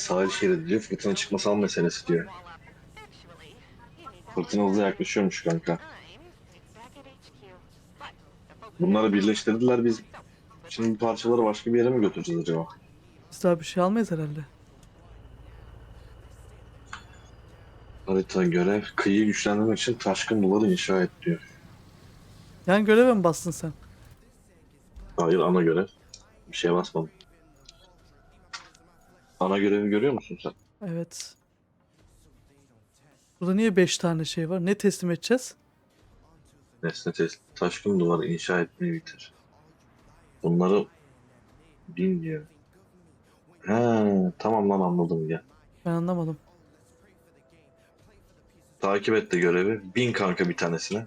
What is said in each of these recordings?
Sahil şeridi diyor. Fırtına çıkmasal meselesi diyor. Fırtına hızlı yaklaşıyormuş kanka. Bunları birleştirdiler biz. Şimdi bu parçaları başka bir yere mi götüreceğiz acaba? Biz daha bir şey almayız herhalde. Harita görev. Kıyıyı güçlendirmek için taşkın duvarı inşa et diyor. Yani göreve mi bastın sen? Hayır ana görev. Bir şeye basmadım. Ana görevi görüyor musun sen? Evet. Burada niye 5 tane şey var? Ne teslim edeceğiz? Nesne test. Taşkın duvarı inşa etmeyi bitir. Bunları bin diyor. He, tamam lan anladım ya. Ben anlamadım. Takip et de görevi. Bin kanka bir tanesine.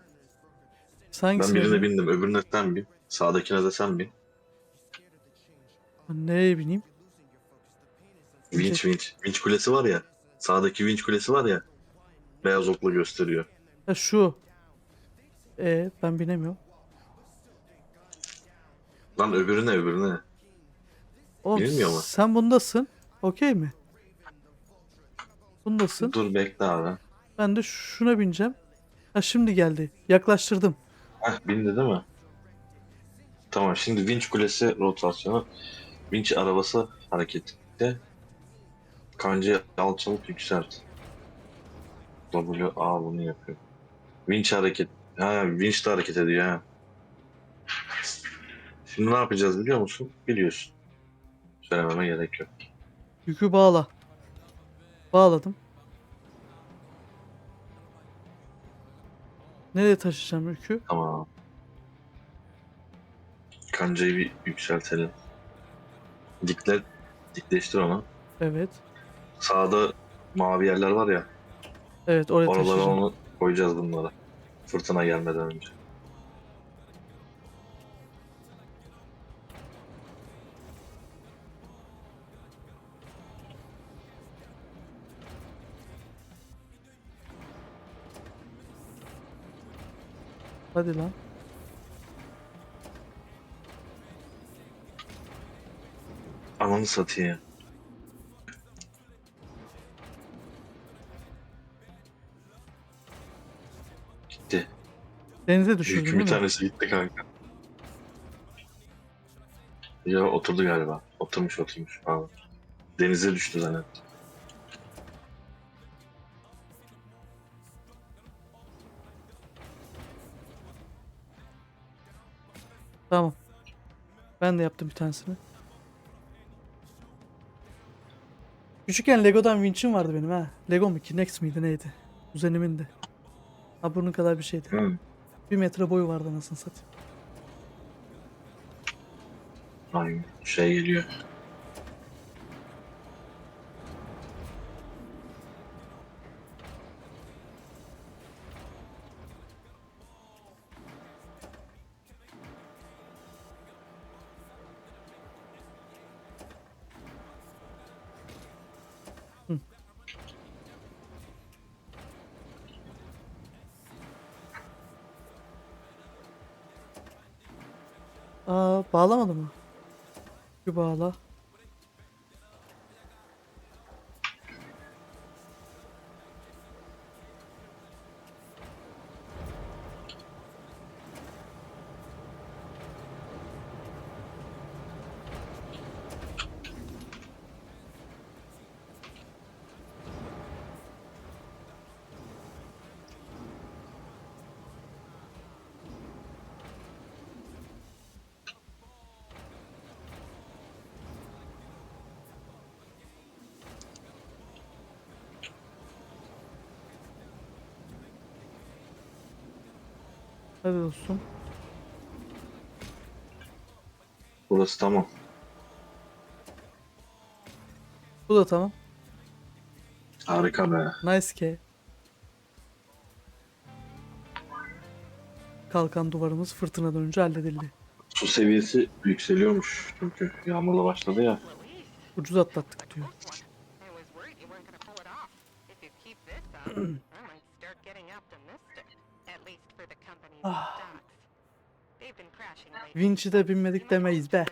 Sen Ben birine bindim. Öbürüne sen bin. Sağdakine de sen bin. Nereye bineyim? Vinç vinç. Vinç kulesi var ya. Sağdaki vinç kulesi var ya. Beyaz okla gösteriyor. Ha şu. E ben binemiyorum. Lan öbürüne öbürüne. Oğlum Bilmiyor mu? sen bundasın. Okey mi? Bundasın. Dur bekle abi. Ben de şuna bineceğim. Ha şimdi geldi. Yaklaştırdım. Heh bindi değil mi? Tamam şimdi vinç kulesi rotasyonu. Vinç arabası harekette. Kancayı alçalıp yükselt. W A bunu yapıyor. Vinç hareket. Ha vinç de hareket ediyor ha. Şimdi ne yapacağız biliyor musun? Biliyorsun. Söylememe gerek yok. Yükü bağla. Bağladım. Nereye taşıyacağım yükü? Tamam. Kancayı bir yükseltelim. Dikle, dikleştir onu. Evet. Sağda mavi yerler var ya. Evet oraya Oralara taşıyacağım. onu koyacağız bunlara. Fırtına gelmeden önce. Hadi lan. Ananı satayım. Denize düşürdün değil bir mi? tanesi gitti kanka. Ya oturdu galiba. Oturmuş oturmuş. Pardon. Denize düştü zannettim. Tamam. Ben de yaptım bir tanesini. Küçükken Lego'dan Winch'im vardı benim ha. Lego mu Kinex miydi neydi? Kuzenimin de. Ha bunun kadar bir şeydi. Hı. Bir metre boyu vardı anasını satayım. Ay şey geliyor. Aa bağlamadı mı? Bir bağla. Hadi dostum. Burası tamam. Bu da tamam. Harika be. Nice ki. Kalkan duvarımız fırtına dönünce halledildi. Su seviyesi yükseliyormuş çünkü yağmurla başladı ya. Ucuz atlattık diyor. Ah. Vinci de binmedik demeyiz be.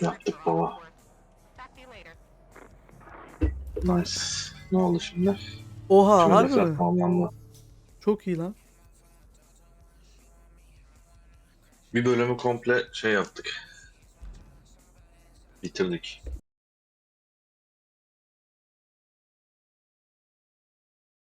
Yaptık baba. Nice. Ne oldu şimdi? Oha harbi mi? Çok iyi lan. Bir bölümü komple şey yaptık. Bitirdik.